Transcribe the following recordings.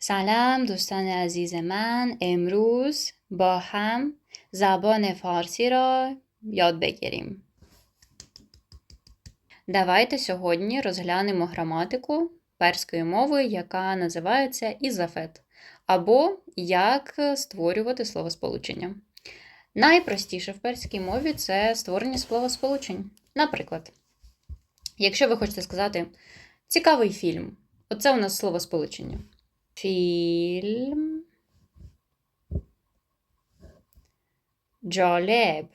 سلام دوستان عزیز من امروز با هم زبان فارسی را یاد بگیریم. Давайте сьогодні розглянемо граматику перської мови, яка називається ізафет, або як створювати словосполучення. Найпростіше в перській мові це створення словосполучень. Наприклад, якщо ви хочете сказати цікавий фільм, оце у нас словосполучення. Фільм. جالب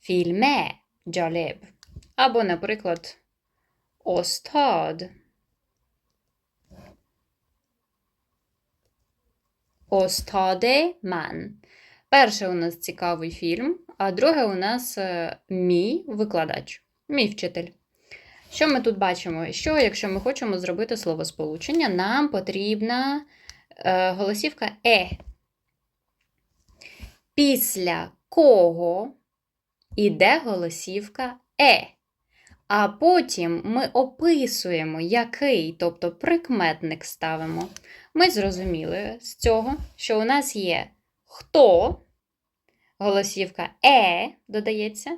فیلمه جالب або, наприклад, استاد Остаде ман. Перше у нас цікавий фільм, а друге у нас е, мій викладач, мій вчитель. Що ми тут бачимо? Що, якщо ми хочемо зробити словосполучення, нам потрібна е, голосівка е. Після кого іде голосівка е. А потім ми описуємо, який, тобто прикметник ставимо. Ми зрозуміли з цього, що у нас є хто, голосівка е додається,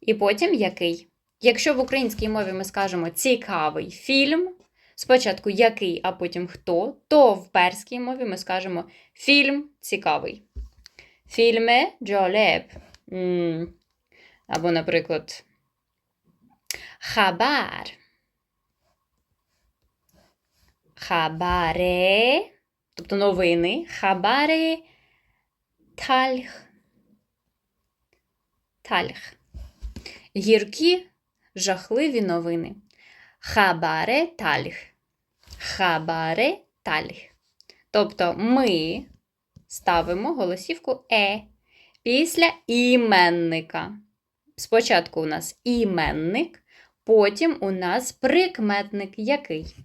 і потім який. Якщо в українській мові ми скажемо цікавий фільм, спочатку який, а потім хто, то в перській мові ми скажемо фільм цікавий. Фільме джолеб. Або, наприклад, хабар. Хабаре, тобто новини. Хабаре тальх. Тальх. Гіркі жахливі новини. Хабаре тальх. Хабаре тальх. Тобто ми ставимо голосівку е після іменника. Спочатку у нас іменник, потім у нас прикметник який.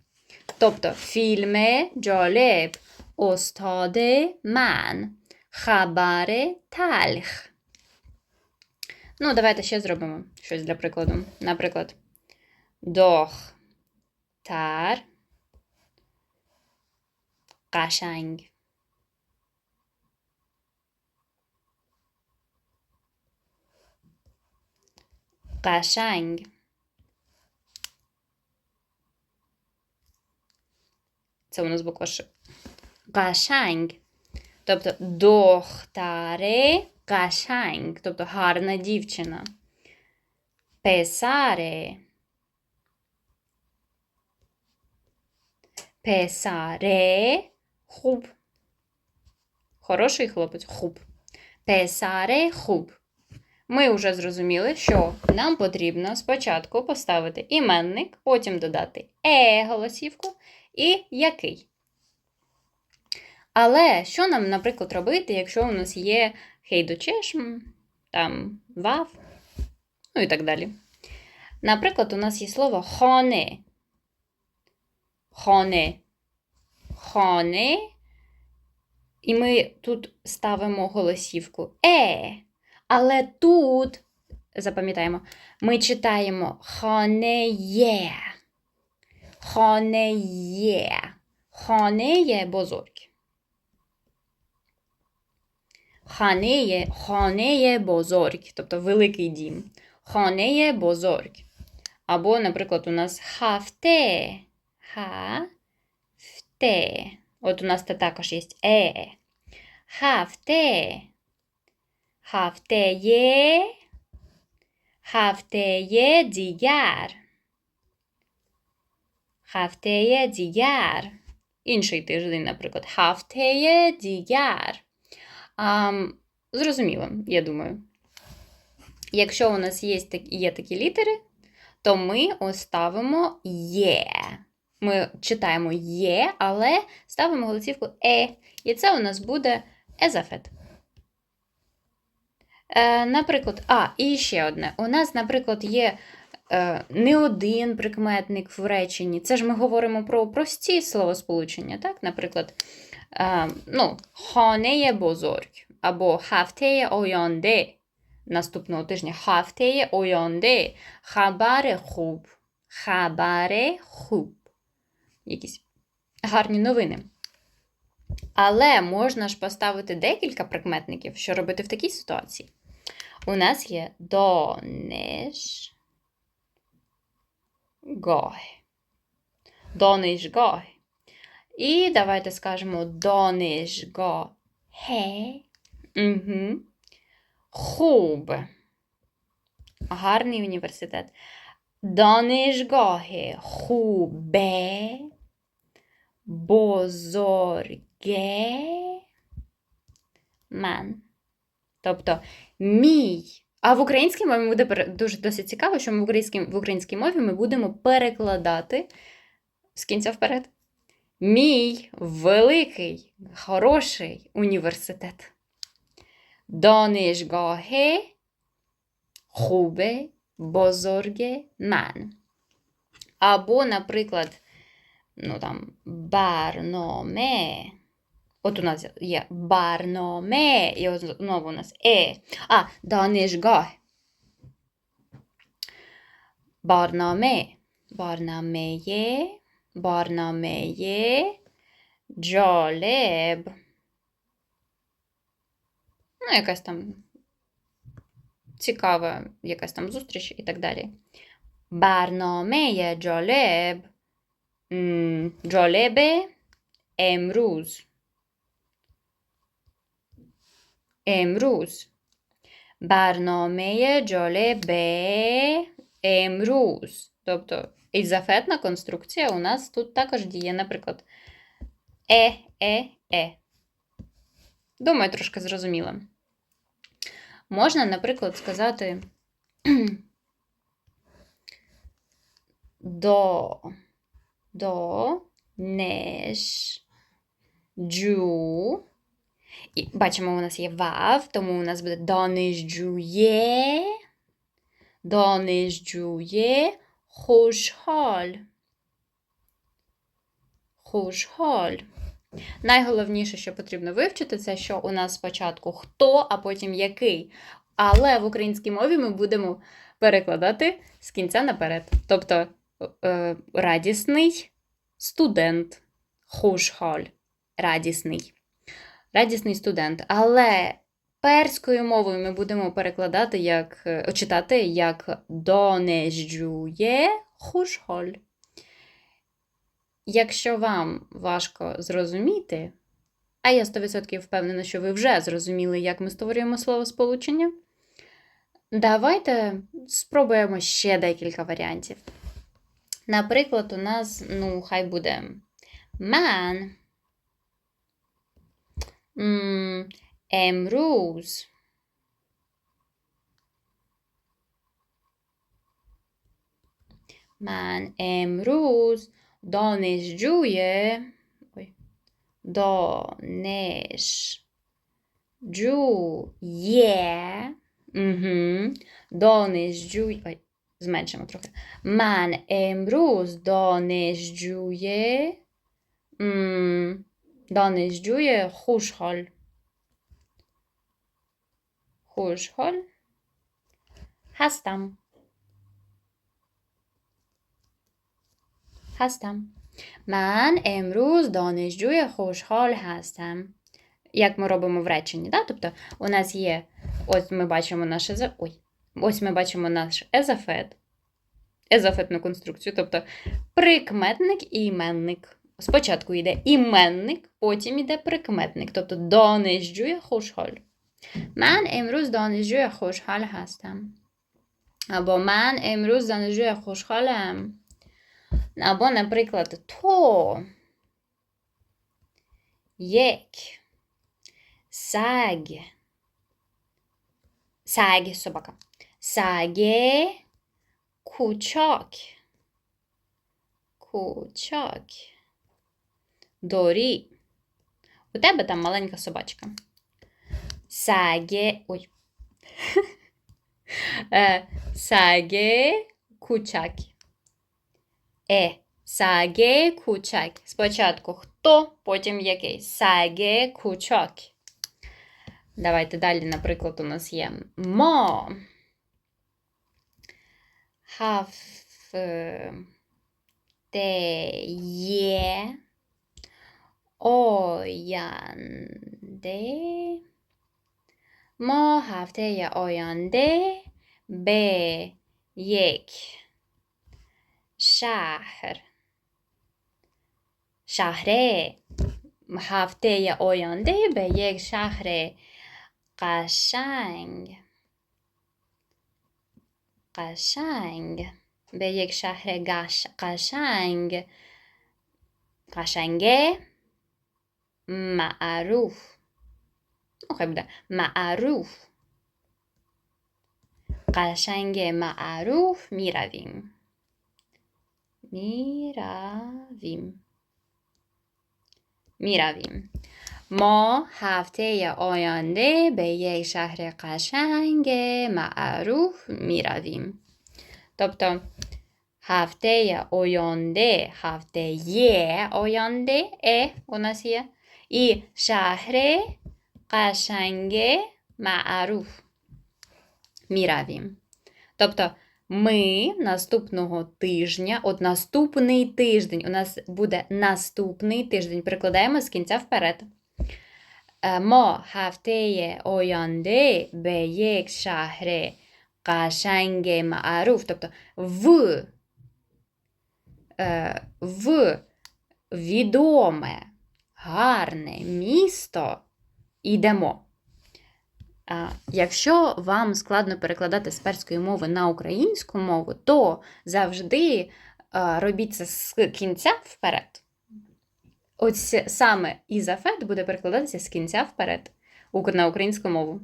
Тобто фільме джолеб, остаде ман, хабаре тальх. Ну, давайте ще зробимо щось для прикладу. Наприклад, дох тар قشنگ قشنگ Це у нас буква Ш. قشنگ. Тобто дохтаре Кашаньк, тобто гарна дівчина. Песаре. Песаре хуб. Хороший хлопець хуб. Песаре хуб. Ми вже зрозуміли, що нам потрібно спочатку поставити іменник, потім додати е голосівку і який. Але що нам, наприклад, робити, якщо у нас є хейдочешм, там вав, ну і так далі. Наприклад, у нас є слово хоне. Хоне. Хоне. І ми тут ставимо голосівку е. Але тут, запам'ятаємо, ми читаємо ханеє. Ханеє. Ханеє бозорг. Ханеє, хонеє бозорк, тобто великий дім. Хонеє бозорк. Або, наприклад, у нас хафте. Хафте. От у нас це також є е. Хафте. Хафтеє. Хафтеє діяр. Хафтеє діяр. Інший тиждень, наприклад. Хафтеє діяр. А, зрозуміло, я думаю. Якщо у нас є є такі літери, то ми оставимо є. Ми читаємо є, але ставимо голосівку е. І це у нас буде езафет. Е, Наприклад, а, і ще одне. У нас, наприклад, є е, не один прикметник в реченні. Це ж ми говоримо про прості словосполучення, так? Наприклад, ну, ханеє бозорг або хафтеє ойонде. Наступного тижня хафтеє ойонде. Хабаре хуб. Хабаре хуб. Якісь гарні новини. Але можна ж поставити декілька прикметників, що робити в такій ситуації. У нас є донеш гой. Донеш гой. І давайте скажемо донеш го хе. Угу. Хуб. Гарний університет. Данишгахи хубе бозорге мен. Тобто мій. А в українській мові буде дуже досить цікаво, що ми в українській, в українській мові ми будемо перекладати з кінця вперед. Мій великий, хороший університет. Данишгахи хубе бозорге мен. Або, наприклад, ну там барноме. От у нас є барноме, і знову у нас е. А, данишгах. Барнаме. Барнамеє. Барнамеє. Джолеб. Ну, якась там цікава якась там зустріч і так далі. برنامه جالب م، جالب امروز امروز برنامه جالب امروز тобто ізафетна конструкція у нас тут також діє, наприклад, е, е, е. Думаю, трошки зрозуміло. Можна, наприклад, сказати до, до, неш, джу. І бачимо, у нас є вав, тому у нас буде донежджує, донежджує, хошхаль. Хошхаль. Найголовніше, що потрібно вивчити, це що у нас спочатку хто, а потім який. Але в українській мові ми будемо перекладати з кінця наперед. Тобто е, радісний студент, хушхоль, радісний. Радісний студент. Але перською мовою ми будемо перекладати як е, читати як донежджує хушхоль. Якщо вам важко зрозуміти, а я 100% впевнена, що ви вже зрозуміли, як ми створюємо словосполучення, давайте спробуємо ще декілька варіантів. Наприклад, у нас, ну, хай буде man, امروز من امروز دانشجوی دانش جویه دانشجوی zmęczę trochę. من امروز دانشجوی دانشجوی خوشحال خوشحال هستم هستم من امروز دانشجوی خوشحال هستم. Як ми робимо в реченні, да? Тобто у нас є, ось ми бачимо наш еза... Ой, ось ми бачимо наш езафет, езафетну конструкцію, тобто прикметник і іменник. Спочатку йде іменник, потім йде прикметник, тобто донежджує خوشحال. من امروز دانشجوی خوشحال هستم. або من امروز دانشجوی خوشحالم. Або, наприклад, то یک سگ سگ собака سگ کوچاک کوچاک داری у тебе там маленька собачка Sage, ой. Е, Sage kuchak. Е. Саге кучак. Спочатку хто, потім який. Саге кучок. Давайте далі, наприклад, у нас є мо. Хав е, те є. ما هفته آینده به یک شهر شهر هفته آینده به یک شهر قشنگ قشنگ به یک شهر گش- قشنگ قشنگه معروف. نخواهیم معروف. قشنگ معروف می‌رویم. می‌رویم. می‌رویم. ما هفته آینده به یک شهر قشنگ معروف می‌رویم. طبطا هفته آینده هفته یه آینده ای شهر قشنگ معروف می رویم. Тобто ми наступного тижня, от наступний тиждень, у нас буде наступний тиждень. Перекладаємо з кінця вперед. Е, ما هفته آینده به یک شهر قشنگ معروف. Тобто в, е, в відоме, гарне місто йдемо. Якщо вам складно перекладати з перської мови на українську мову, то завжди робіть це з кінця вперед. Ось саме ізафет буде перекладатися з кінця вперед на українську мову.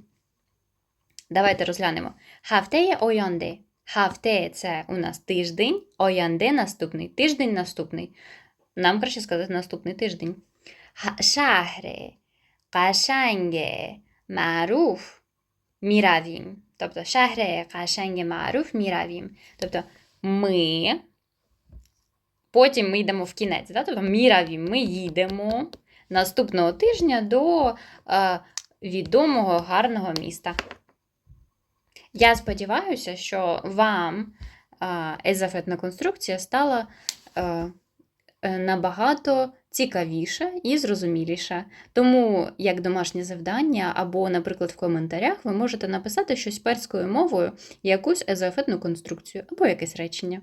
Давайте розглянемо. Хафтеє ойонде. Хафте це у нас тиждень, оянде наступний. Тиждень наступний. Нам краще сказати наступний тиждень. Ха- Шахре, قشنگ معروف می رویم. тобто شهر قشنگ معروف می رویم. Тобто ми, потім ми йдемо в кінець. Да? Тобто ми равім, ми їдемо наступного тижня до е, відомого гарного міста. Я сподіваюся, що вам е, езафетна конструкція стала е, е, набагато цікавіше і зрозуміліше. Тому, як домашнє завдання, або, наприклад, в коментарях, ви можете написати щось перською мовою, якусь езофетну конструкцію, або якесь речення.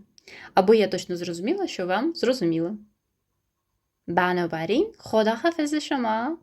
Або я точно зрозуміла, що вам зрозуміло. بنابراین خدا حافظ شما